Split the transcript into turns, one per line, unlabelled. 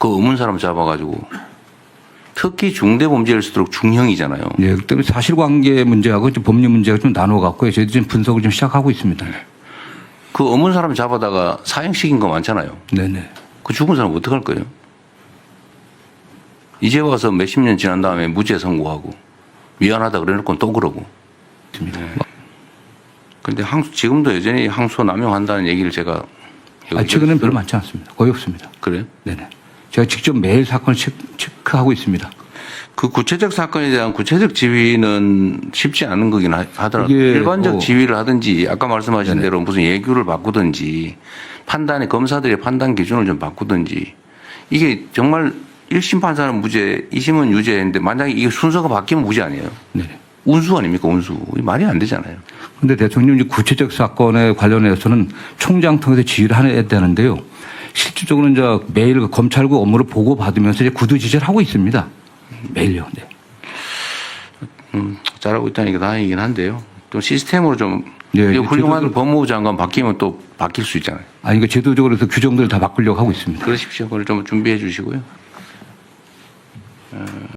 그 없는 사람 잡아가지고 특히 중대 범죄일수록 중형이잖아요.
예, 그렇기 때문에 사실관계 문제하고 좀 법률 문제가 좀 나눠갖고 저희도 지금 분석을 좀 시작하고 있습니다.
그 없는 사람 잡아다가 사형시킨 거 많잖아요.
네네.
그 죽은 사람 어떡할 거예요? 이제 와서 몇십 년 지난 다음에 무죄 선고하고 미안하다 그래놓고 또 그러고.
있습니다.
근데 항 지금도 여전히 항소 남용한다는 얘기를 제가
아, 최근엔 별로 많지 않습니다. 거의 없습니다.
그래요?
네네. 제가 직접 매일 사건을 체크, 체크하고 있습니다.
그 구체적 사건에 대한 구체적 지휘는 쉽지 않은 거긴 하- 하더라도 일반적
뭐-
지휘를 하든지 아까 말씀하신 대로 무슨 예규를 바꾸든지 판단의 검사들의 판단 기준을 좀 바꾸든지 이게 정말 1심 판사는 무죄, 2심은 유죄인데 만약에 이게 순서가 바뀌면 무죄 아니에요?
네.
운수 아닙니까 운수? 말이 안 되잖아요.
근데 대통령 이 구체적 사건에 관련해서는 총장 통해서 지휘를 해야 되는데요. 실질적으로는 이제 매일 그 검찰국 업무를 보고 받으면서 이제 구두 지시를 하고 있습니다. 매일요. 네.
음, 잘하고 있다니까 다행이긴 한데요. 또 시스템으로 좀
예,
이거
예,
훌륭한
저도-
법무부 장관 바뀌면 또 바뀔 수 있잖아요.
아니, 그 제도적으로 해서 규정들을 다 바꾸려고 하고 있습니다.
그러십시오. 그걸 좀 준비해 주시고요.